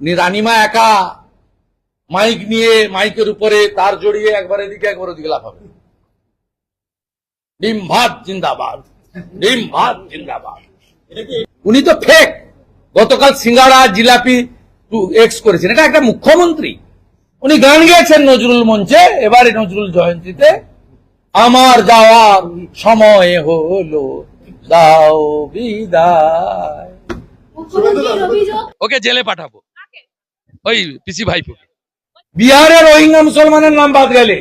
উনি রানিমা একা মাইক নিয়ে মাইকের উপরে তার জড়িয়ে একবার এদিকে একবার ওদিকে লাফাবে। ডিম ভাত জিন্দাবাদ ডিম ভাত জিন্দাবাদ। উনি তো ফেক গতকাল সিঙ্গাড়া জিলাপি এক্স করেছেন। এটা একটা মুখ্যমন্ত্রী। উনি গান গেয়েছেন নজরুল মঞ্চে। এবারে নজরুল জয়ন্তীতে আমার যাওয়ার সময় হলো দাও বিদায়। ওকে জেলে পাঠাবো। ওই পিসি ভাইপো। বিহারে রোহিঙ্গা মুসলমানের নাম বাদ গেলে,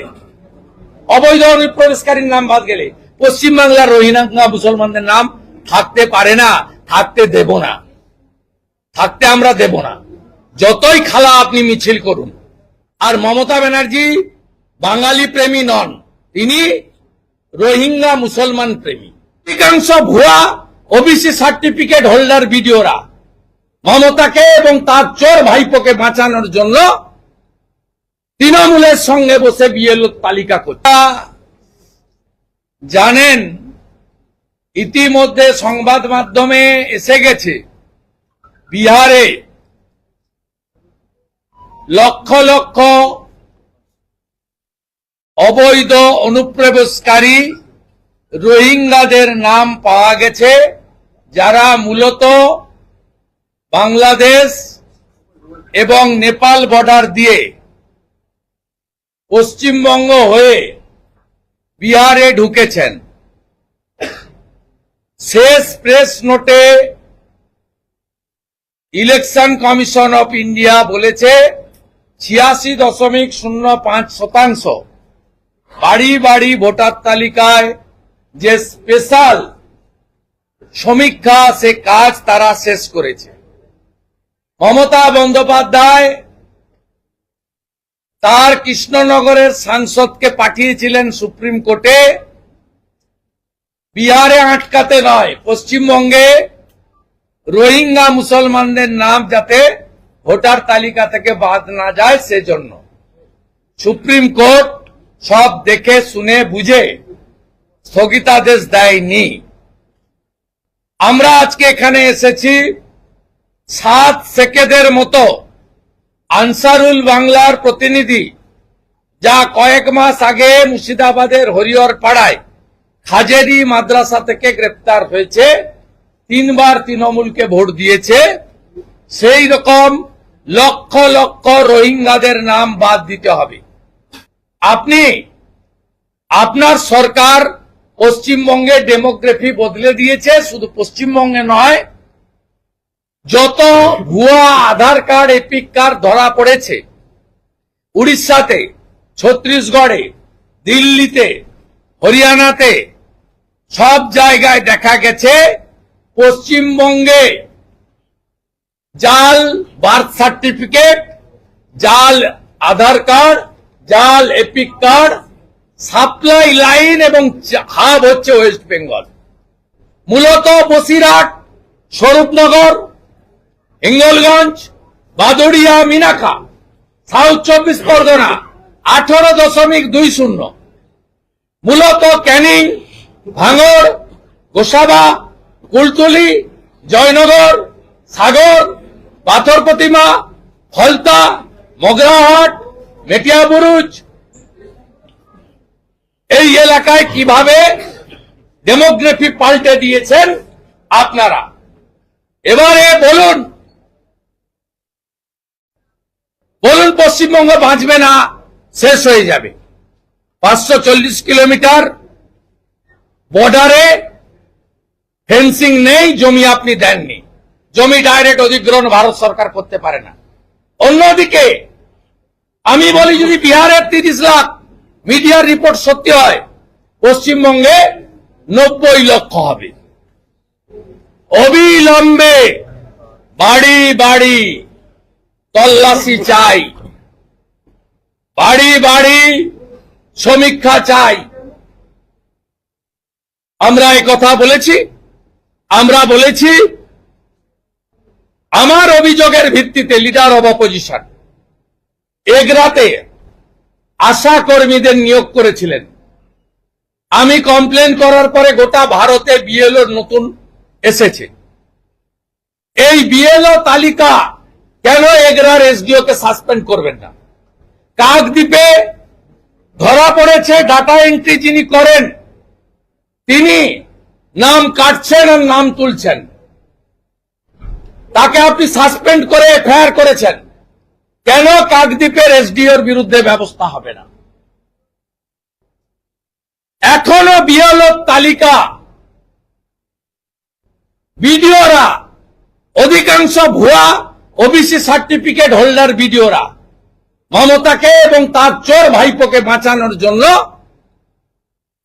অবৈধ অনুপ্রবেশকারীর নাম বাদ গেলে, পশ্চিমবাংলার রোহিঙ্গা মুসলমানদের নাম থাকতে পারে না, থাকতে দেব না। থাকতে আমরা দেব না। যতই খালা আপনি মিছিল করুন, আর মমতা ব্যানার্জি বাঙালি প্রেমী নন, তিনি রোহিঙ্গা মুসলমান প্রেমী। অধিকাংশ ভুয়া ওবিসি সার্টিফিকেট হোল্ডার ভিডিওরা মমতাকে এবং তার চোর ভাইপোকে বাঁচানোর জন্য তৃণমূলের সঙ্গে বসে বিএল তালিকা করছে। জানেন, ইতিমধ্যে সংবাদ মাধ্যমে এসে গেছে, বিহারে লক্ষ লক্ষ অবৈধ অনুপ্রবেশকারী রোহিঙ্গাদের নাম পাওয়া গেছে, যারা মূলত বাংলাদেশ এবং নেপাল বর্ডার দিয়ে পশ্চিমবঙ্গ হয়ে বিহারে ঢুকেছেন। শেষ প্রেস নোটে ইলেকশন কমিশন অফ ইন্ডিয়া বলেছে, ছিয়াশি দশমিক শূন্য পাঁচ শতাংশ বাড়ি বাড়ি ভোটার তালিকায় যে স্পেশাল সমীক্ষা, সে কাজ তারা শেষ করেছে। মমতা বন্দ্যোপাধ্যায় তার কৃষ্ণনগরের সাংসদকে পাঠিয়েছিলেন সুপ্রিম কোর্টে। বিহারে আটকাতে নয়, পশ্চিমবঙ্গে রোহিঙ্গা মুসলমানদের নাম যাতে ভোটার তালিকা থেকে বাদ না যায় সেজন্য। সুপ্রিম কোর্ট সব দেখে, শুনে, বুঝে স্থগিতাদেশ দেয়নি। আমরা আজকে এখানে এসেছি সাত সেকেদের মতো আনসারুল বাংলার প্রতিনিধি, যা কয়েক মাস আগে মুর্শিদাবাদের হরিহর পাড়ায় খাজেরি মাদ্রাসা থেকে গ্রেপ্তার হয়েছে। তিনবার তৃণমূলকে ভোট দিয়েছে। সেই রকম লক্ষ লক্ষ রোহিঙ্গাদের নাম বাদ দিতে হবে। আপনি, আপনার সরকার পশ্চিমবঙ্গে ডেমোগ্রাফি বদলে দিয়েছে, শুধু পশ্চিমবঙ্গে নয় যত ভুয়া আধার কার্ড এপিক কার্ড ধরা পড়েছে, উড়িষ্যাতে, ছত্তিশগড়ে, দিল্লিতে, হরিয়ানাতে, সব জায়গায় দেখা গেছে পশ্চিমবঙ্গে জাল বার্থ সার্টিফিকেট, জাল আধার কার্ড, জাল এপিক কার্ড, সাপ্লাই লাইন এবং হাব হচ্ছে ওয়েস্ট বেঙ্গল। মূলত বসিরহাট, স্বরূপনগর হিঙ্গলগঞ্জ বাদুড়িয়া মিনাখা সাউথ চব্বিশ পরগনা, আঠারো দশমিক দুই শূন্য। মূলত ক্যানিং ভাঙড় গোসাবা, কুলতুলি, জয়নগর, সাগর, পাথর প্রতিমা, ফলতা, মগরাহাট মেটিয়াবুরুজ এই এলাকায় কীভাবে ডেমোগ্রাফি পাল্টে দিয়েছেন আপনারা? এবারে বলুন বলুন, পশ্চিমবঙ্গ বাঁচবে না, শেষ হয়ে যাবে। পাঁচশো চল্লিশ কিলোমিটার বর্ডারে ফেন্সিং নেই, জমি আপনি দেননি। জমি ডাইরেক্ট অধিগ্রহণ ভারত সরকার করতে পারে না। অন্যদিকে, আমি বলি, যদি বিহারের তিরিশ লাখ মিডিয়ার রিপোর্ট সত্যি হয়, পশ্চিমবঙ্গে নব্বই লক্ষ হবে। অবিলম্বে বাড়ি বাড়ি তল্লাশি চাই। বাড়ি বাড়ি সমীক্ষা চাই। আমরা এই কথা বলেছি, আমরা বলেছি, আমার অভিযোগের ভিত্তিতে লিডার অব অপোজিশন এগরাতে আশা কর্মীদের নিয়োগ করেছিলেন। আমি কমপ্লেন করার পরে গোটা ভারতে বিএলও নতুন এসেছে। এই বিএলও তালিকা কেন এগরার এসডিও কে সাসপেন্ড করবেন না? কাকদ্বীপে ধরা পড়েছে, ডাটা এন্ট্রি যিনি করেন, তিনি নাম কাটছেন আর নাম তুলছেন। তাকে আপনি সাসপেন্ড করে এফআইআর করেছেন। কেন কাকদ্বীপের এসডিওর বিরুদ্ধে ব্যবস্থা হবে না? এখনও বিএলও তালিকা বিডিওরা, অধিকাংশ ভুয়া ওবিসি সার্টিফিকেট হোল্ডার বিডিওরা মমতাকে এবং তার চোর ভাইপোকে বাঁচানোর জন্য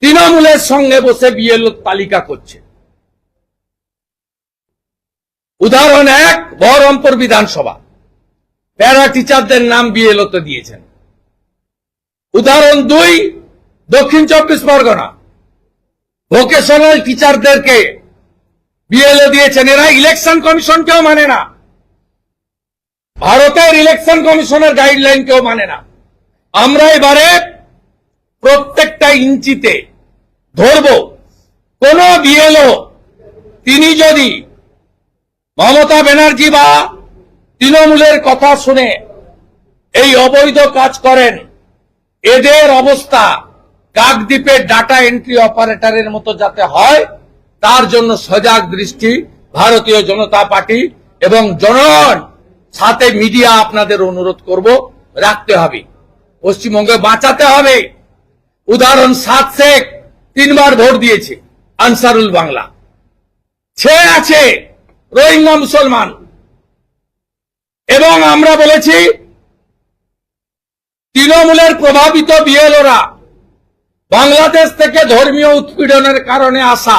তৃণমূলের সঙ্গে বসে বিএলও তালিকা করছে। উদাহরণ এক, বহরমপুর বিধানসভা। প্যারা টিচারদের নাম বিএলওতে দিয়েছেন। উদাহরণ দুই, দক্ষিণ চব্বিশ পরগনা। ভোকেশনাল টিচারদেরকে বিএলও দিয়েছেন। এরা ইলেকশন কমিশনকেও মানে না। ভারতের ইলেকশন কমিশনের গাইডলাইন কেউ মানে না। আমরা এবারে প্রত্যেকটা ইঞ্চিতে ধরব, কোন বিএলও তিনি যদি মমতা ব্যানার্জি বা তৃণমূলের কথা শুনে এই অবৈধ কাজ করেন, এদের অবস্থা কাকদ্বীপের ডাটা এন্ট্রি অপারেটরের মতো যাতে হয়, তার জন্য সজাগ দৃষ্টি ভারতীয় জনতা পার্টি এবং জনগণ সাথে মিডিয়া আপনাদের অনুরোধ করব, রাখতে হবে। পশ্চিমবঙ্গে বাঁচাতে হবে। উদাহরণ, সাত শেখ তিনবার ভোট দিয়েছে, আনসারুল বাংলা। সে আছে, রোহিঙ্গা মুসলমান। এবং আমরা বলেছি, তৃণমূলের প্রভাবিত বিএলওরা বাংলাদেশ থেকে ধর্মীয় উৎপীড়নের কারণে আসা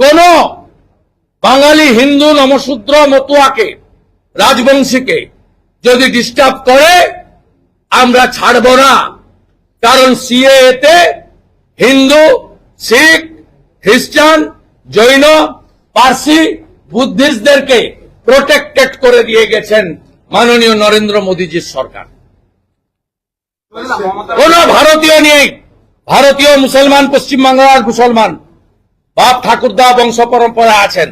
কোন বাঙালি হিন্দু নমশূদ্র মতুয়াকে রাজবংশীকে যদি ডিস্টার্ব করে, আমরা ছাড়ব না। কারণ সিএতে হিন্দু, শিখ, খ্রিস্টান, জৈন, পার্সি বুদ্ধিস্টদেরকে প্রোটেক্টেড করে দিয়ে গেছেন মাননীয় নরেন্দ্র মোদীজির সরকার। কোন ভারতীয় নেই। ভারতীয় মুসলমান পশ্চিমবাংলার মুসলমান। বাপ ঠাকুরদা বংশ পরম্পরা আছেন।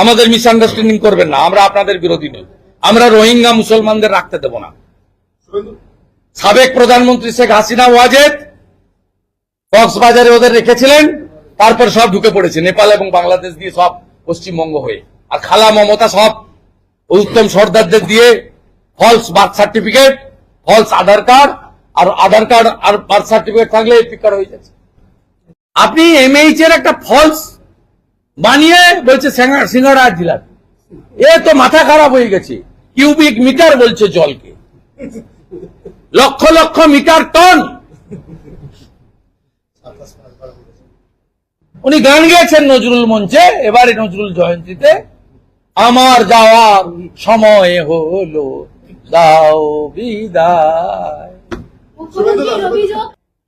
আমাদের মিসআন্ডারস্ট্যান্ডিং করবেন না আমরা আপনাদের বিরোধী নই। আমরা রোহিঙ্গা মুসলমানদের রাখতে দেব না। সাবেক প্রধানমন্ত্রী শেখ হাসিনা ওয়াজেদ কক্সবাজারে ওদের রেখেছিলেন তারপর সব ঢুকে পড়েছে নেপাল এবং বাংলাদেশ দিয়ে সব পশ্চিমবঙ্গ হয়ে। আর খালা মমতা সব উত্তম সর্দারদের দিয়ে false birth certificate false Aadhaar card আর আধার কার্ড আর বার্থ সার্টিফিকেট থাকলে এপিক কার্ড হয়ে যাচ্ছে। আপনি এমএইচ এর একটা ফলস বানিয়ে বলছে সিঙ্গা- সিঙ্গাড়া জিলাপি এ তো মাথা খারাপ হয়ে গেছে। কিউবিক মিটার বলছে জলকে। লক্ষ লক্ষ মিটার টন উনি গান গেয়েছেন নজরুল মঞ্চে। এবারে নজরুল জয়ন্তীতে। আমার যাওয়ার সময় হলো। দাও বিদায়।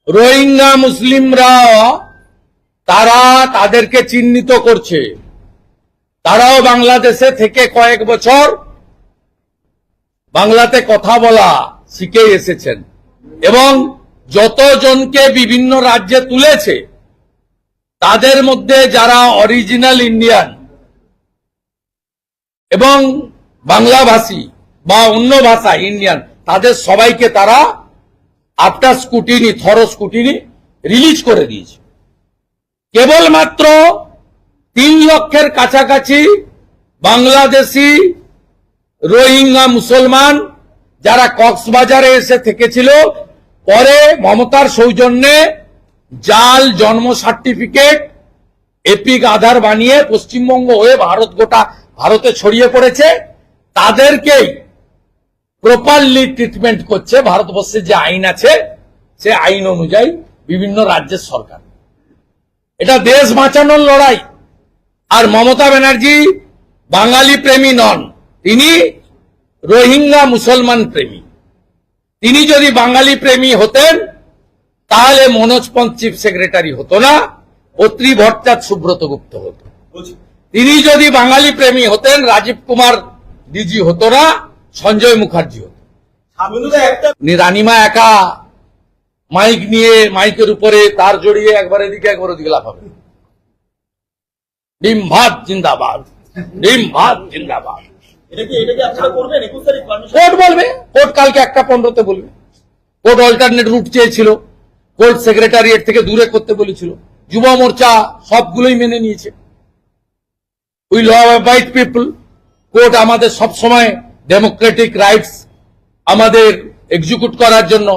রোহিঙ্গা মুসলিমরা তারা তাদেরকে চিহ্নিত করছে। তারাও বাংলাদেশে থেকে কয়েক বছর বাংলাতে কথা বলা শিখে এসেছেন এবং যতজনকে বিভিন্ন রাজ্যে তুলেছে, তাদের মধ্যে যারা অরিজিনাল ইন্ডিয়ান এবং বাংলাভাষী বা অন্য ভাষা ইন্ডিয়ান তাদের সবাইকে তারা after scrutiny, thorough scrutiny release করে দিয়েছে। কেবলমাত্র তিন লক্ষের কাছাকাছি বাংলাদেশি রোহিঙ্গা মুসলমান যারা কক্সবাজারে এসে থেকেছিল, পরে মমতার সৌজন্যে জাল জন্ম সার্টিফিকেট, এপিক আধার বানিয়ে পশ্চিমবঙ্গ হয়ে ভারত গোটা ভারতে ছড়িয়ে পড়েছে। তাদেরকেই প্রপারলি ট্রিটমেন্ট করছে ভারতবর্ষে যে আইন আছে, সে আইন অনুযায়ী বিভিন্ন রাজ্যের সরকার। এটা দেশ বাঁচানোর লড়াই। আর মমতা ব্যানার্জি বাঙালি প্রেমী নন। তিনি রোহিঙ্গা মুসলমান প্রেমী। তিনি যদি বাঙালি প্রেমী হতেন তাহলে মনোজ পন্থ চিফ সেক্রেটারি হতো না অত্রি ভট্টাচার্য সুব্রত গুপ্ত হতো। তিনি যদি বাঙালি প্রেমী হতেন রাজীব কুমার ডিজি হতো না সঞ্জয় মুখার্জি হতো। রানিমা একা মাইক নিয়ে মাইকের উপরে তার জড়িয়ে একবার এদিকে একবার ওদিকে লাফাবে। ডিম ভাত জিন্দাবাদ। ডিম ভাত জিন্দাবাদ কোর্ট বলবে কোর্ট কালকে একটা পনেরোতে বলবে। কোর্ট অল্টারনেট রুট চেয়েছিল কোর্ট সেক্রেটারিয়েট থেকে দূরে করতে বলেছিল। যুব মোর্চা সবগুলোই মেনে নিয়েছে। We law abide people court আমাদের সবসময় ডেমোক্রেটিক রাইটস আমাদের এক্সিকিউট করার জন্য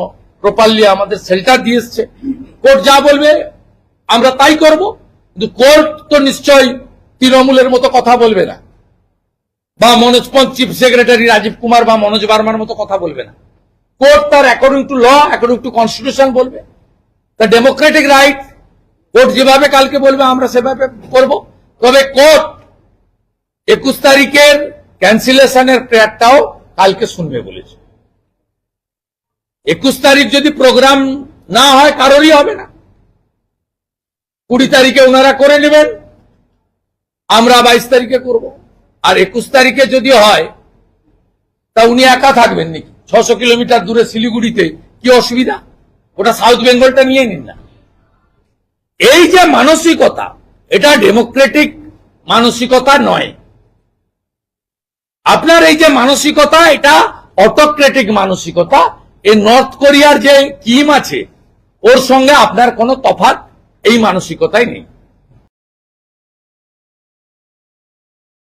প্রপারলি আমাদের সেল্টার দিয়ে এসছে কোর্ট যা বলবে, আমরা তাই করব। কিন্তু কোর্ট তো নিশ্চয়ই তৃণমূলের মতো কথা বলবে না। বা মনোজ পন্থ চিফ সেক্রেটারি রাজীব কুমার বা মনোজ বার্মার মতো কথা বলবে না। কোর্ট তার according to law according to constitution বলবে। দ্য ডেমোক্রেটিক রাইট কোর্ট যেভাবে কালকে বলবে, আমরা সেভাবে করব। তবে কোর্ট একুশ তারিখের ক্যান্সেলেশনের প্রেয়ারটাও কালকে শুনবে বলেছে। একুশ তারিখ যদি প্রোগ্রাম না হয়, কারোরই হবে না। কুড়ি তারিখে ওনারা করে নেবেন, আমরা বাইশ তারিখে করব। আর একুশ তারিখে যদি হয়, তা উনি একা থাকবেন নাকি? ছশো কিলোমিটার দূরে শিলিগুড়িতে কি অসুবিধা? ওটা সাউথ বেঙ্গলটা নিয়ে নিন না। এই যে মানসিকতা, এটা ডেমোক্রেটিক মানসিকতা নয়। আপনার এই যে মানসিকতা, এটা অটোক্রেটিক মানসিকতা এই নর্থ কোরিয়ার যে কিম আছে ওর সঙ্গে আপনার কোনো তফাত এই মানসিকতাই নেই।